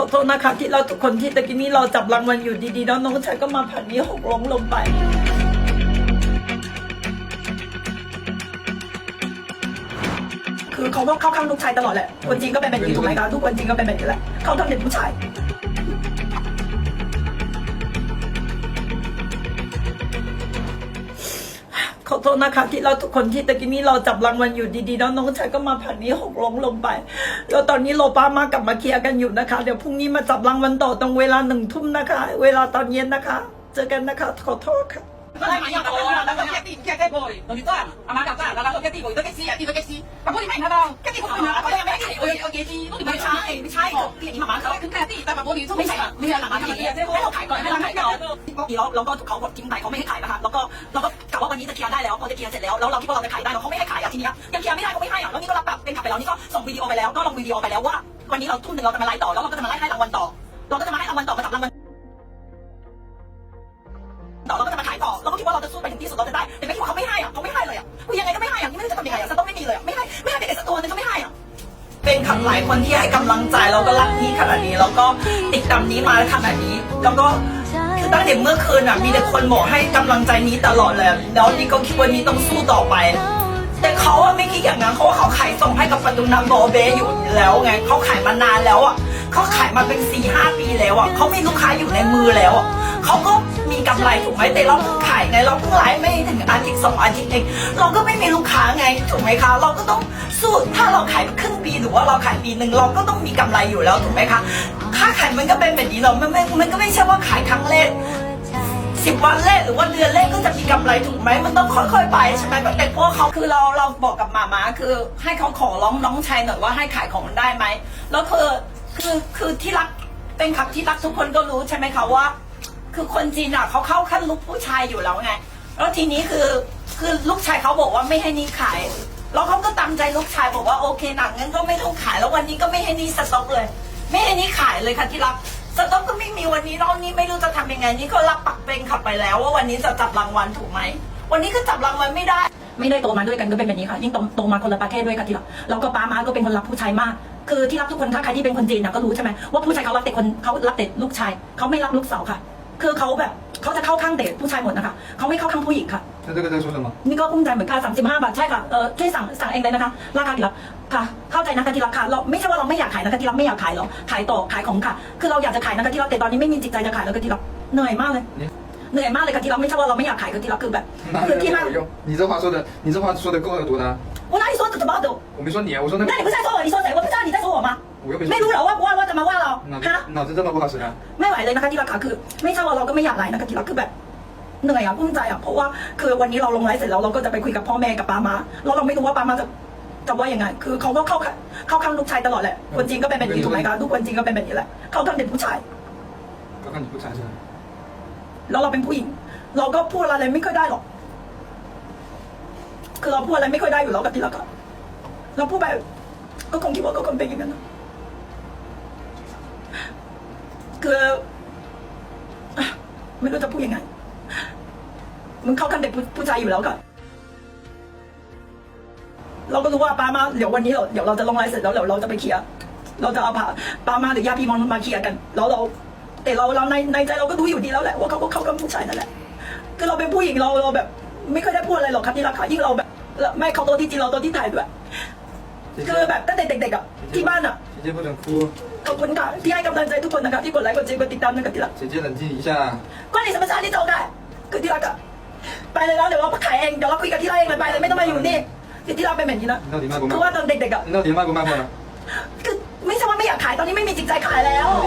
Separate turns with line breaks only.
ขอโทษนะคะที่เราทุกคนที่ตะกี้นี้เราจับรางวัลอยู่ดีๆแล้วน้องชายก็มาผ่านนี้หกล้มลงไปคือเขาก็เข้าข้างลูกชายตลอดแหละคนจริงก็เป็นแบบนี้ถูกไหมคะทุกคนจริงก็เป็นแบบนี้แหละ เขาทำเด็กผู้ชาย ขอโทษนะคะ ที่เราทุกคนที่ตะกี้นี้เราจับรางวัลอยู่ดีๆแล้วน้องชายก็มาผ่านนี้หกล้มลงไปแล้วตอนนี้โลป้ามากลับมาเคลียร์กันอยู่นะคะ เดี๋ยวพรุ่งนี้มาจับรางวัลต่อตรงเวลาหนึ่งทุ่มนะคะ เวลาตอนเย็นนะคะ เจอกันนะคะ ขอโทษค่ะ
Ay, mañana, ahora, la cosa que ti, que te voy. ¿Dónde está? Ama ka ta, la cosa que ti voy. Dito que si, dito que si. Kamu di main na daw. Que ti ko na. Ako na mai. Oy, oy, ti.
ไม่ใช่ไม่ใช่ที่อย่างนี้มาม่า
Ka
เขา
kan ka ti, ta ba bo ni so
ไม่ใช่
sa.
ไม่ใช่หลังมาทำอย่างนี้ให้เราขายก่อนให้เราขายก่อนแล้วเราก็เขาทิ้งไปเขาไม่ให้ขายนะคะแล้วก็เราก็กะว่าวันนี้จะเคลียร์ได้แล้วพอจะเคลียร์เสร็จแล้วแล้วเราคิดว่าเราจะขายได้แล้วเขาไม่ให้ขายอะทีนี้ยังเคลียร์ไม่ได้เขาไม่ให้อะแล้วนี่ก็รับปรับเป็นขับไปแล้วนี่ก็ส่งวิดีโอไปแล้วก็ลงวิดีโอไปแล้วว่า วันนี้เราทุ่มหนึ่งเราจะมาไลฟ์ต่อแล้วเราก็จะมาไลฟ์ให้รางวัลต่อ เราก็จะมาให้รางวัลต่อมาจับรางวัลต่อเราก็จะมาขายต่อเราก็คิดว่าเราจะสู้ไปถึงที่สุดเราจะได้แต่ไม่คิดว่าเขาไม่ให้อะเขาไม่ให้เลยอะคือยังไงก็ไม่ให้อะนี่ไม่รู้จะทำยังไงอะจะต้องไม่มีเลยอะไม่ให้ไม่ให้เด็ก เป็นคำหลายคนที่ให้กำลังใจแล้วก็รักนี้ขนาดนี้แล้วก็ติดตามนี้มาขนาดนี้ แล้วก็คือตั้งแต่เมื่อคืนอะมีแต่คนบอกให้กำลังใจนี้ตลอดเลยแล้วนี่ก็คิดว่านี้ต้องสู้ต่อไป แต่เขาอะไม่คิดอย่างนั้นเขาว่าเขาขายส่งให้กับประตูน้ำโบเบอยู่แล้วไงเขาขายมานานแล้วอะเขาขายมาเป็นสี่ห้าปีแล้วอะเขามีลูกค้าอยู่ในมือแล้วอะเขาก็ มีกำไรถูกไหมแต่เราเพิ่งขายไงเราเพิ่งไลฟ์ไม่ถึงอาทิตย์สองอาทิตย์เองเราก็ไม่มีลูกค้าไงถูกไหมคะ เราก็ต้องสู้ถ้าเราขายครึ่งปีหรือว่าเราขายปีหนึ่งเราก็ต้องมีกำไรอยู่แล้วถูกไหมคะค่าขายมันก็เป็นแบบนี้เราไม่ไม่มันก็ไม่ใช่ว่าขายครั้งแรกสิบวันแรกหรือว่าเดือนแรกก็จะมีกำไรถูกไหมมันต้องค่อยๆไปใช่ไหมแต่พวกเขาคือเราเราบอกกับหมามาคือ ให้เขาขอร้องน้องชายหน่อยว่าให้ขายของได้ไหมแล้วคือคือคือที่รักเป็นขับที่รักทุกคนก็รู้ใช่ไหมคะว่า คือคนจีนอะเขาเข้าขั้นลูกผู้ชายอยู่แล้วไง แล้วทีนี้คือคือลูกชายเขาบอกว่าไม่ให้นี่ขาย แล้วเขาก็ตามใจลูกชายบอกว่าโอเคหนักงั้นก็ไม่ต้องขาย แล้ววันนี้ก็ไม่ให้นี่สต็อกเลย ไม่ให้นี่ขายเลยค่ะที่รักสต็อกก็ไม่มีวันนี้รอบนี้ไม่รู้จะทำยังไง นี่ก็รับปักเป็นขับไปแล้ว ว่าวันนี้จะจับรางวัลถูกไหม วันนี้ก็จับรางวัลไม่ได้ ไม่ได้โตมาด้วยกันก็เป็นแบบนี้ค่ะยิ่งโตโตมาคนละประเทศด้วยค่ะที่รักแล้วก็ป้ามาก็เป็นคนรักผู้ชายมากคือที่รักทุกคนถ้าใครที่เป็นคนจีนนะก็รู้ใช่ไหมว่าผู้ชายเขารักแต่คนเขารักแต่ลูกชายเขาไม่รักลูกสาวค่ะ คือเขาแบบเขาจะเข้าข้างเด็กผู้ชายหมดนะคะเขาไม่เข้าข้างผู้หญิงค่ะ
那这个在说什么？
นี่ก็กุ้มใจเหมือนกัน35 บาท ใช่ค่ะ เออช่วยสั่งสั่งเองเลยนะคะ ราคาที่รักค่ะ เข้าใจนะคะที่รักค่ะ เราไม่ใช่ว่าเราไม่อยากขายนะคะที่รักไม่อยากขายหรอกขายต่อขายของค่ะ คือเราอยากจะขายนะคะที่รักแต่ตอนนี้ไม่มีจิตใจจะขายแล้วก็ที่รักเหนื่อยมากเลย เหนื่อยมากเลยค่ะที่รักไม่ใช่ว่าเราไม่อยากขายก็ที่รักคือแบบ
哪
คือ
里
ที่รัก
有用？你这话说的，你这话说的够有多大？
我哪里说怎么的？
我没说你啊，我说那
那你不是在说我，你说谁？我不知道你在说我吗？
我又没说。
ไม่รู้เหรอว่าว่าว่าจะมาว่าเรา
脑
ฮะ
子脑子这么不好使啊？
ไม่ไหวเลยนะคะที่รักค่ะคือ ไม่ใช่ว่าเราก็ไม่อยากไลฟ์นะคะที่รักคือแบบเหนื่อยอ่ะกุ้มใจอ่ะเพราะว่าคือวันนี้เราลงไลฟ์เสร็จแล้วเราก็จะไปคุยกับพ่อแม่กับป้ามาแล้วเราไม่รู้ว่าป้ามาจะจะว่ายังไง คือเขาก็เข้าข้างเข้าข้างลูกชายตลอดแหละคนจริงก็เป็นแบบนี้ถูกไหมคะทุกคนจริงก็เป็นแบบนี้แหละเขาทำเด็กผู้ชาย
我看你不产生。
แล้วเราเป็นผู้หญิง เราก็พูดอะไรไม่ค่อยได้หรอก คือเราพูดอะไรไม่ค่อยได้อยู่แล้วกับที่รักอะเราพูดไปก็คงคิดว่าก็คงเป็นอย่างนั้นนะ คือไม่รู้จะพูดยังไง มึงเข้ากันเด็กผู้ชายอยู่แล้วก่อนเราก็รู้ว่าป้ามาเดี๋ยววันนี้เราเดี๋ยวเราจะลงไลน์เสร็จแล้วเดี๋ยวเราจะไปเคลียร์เราจะเอาพาป้ามาหรือญาติพี่มองมาเคลียร์กัน แล้วเรา แต่เราเราในในใจเราก็รู้อยู่ดีแล้วแหละว่าเขาก็เข้ากับผู้ชายนั่นแหละคือเราเป็นผู้หญิงเราเราแบบ ไม่เคยได้พูดอะไรหรอกครับที่รักค่ะยิ่งเราแบบไม่เขาโตที่จริงเราโตที่ถ่ายด้วยคือแบบตั้งแต่เด็กๆอะที่บ้านอะ
จะพูดถึงครู
ขอบคุณค่ะที่ให้กำลังใจทุกคนนะคะที่กดไลค์กดแชร์กดติดตามนะครับที่รัก
姐姐冷静一下。
ก็ในสมัชชาที่เจ้าได้คือที่รักอะไปเลยแล้วเดี๋ยวเราขายเองเดี๋ยวเราคุยกันที่ไรเองเลยไปเลยไม่ต้องมาอยู่นี่คือที่รักเป็นแบบนี้นะ
你到底卖不
คือว่า
卖？
ตอนเด็กๆอะ
你到底卖不卖货呢？
คือไม่ใช่ว่าไม่อยากขายตอนนี้ไม่มีจิตใจขายแล้ว
你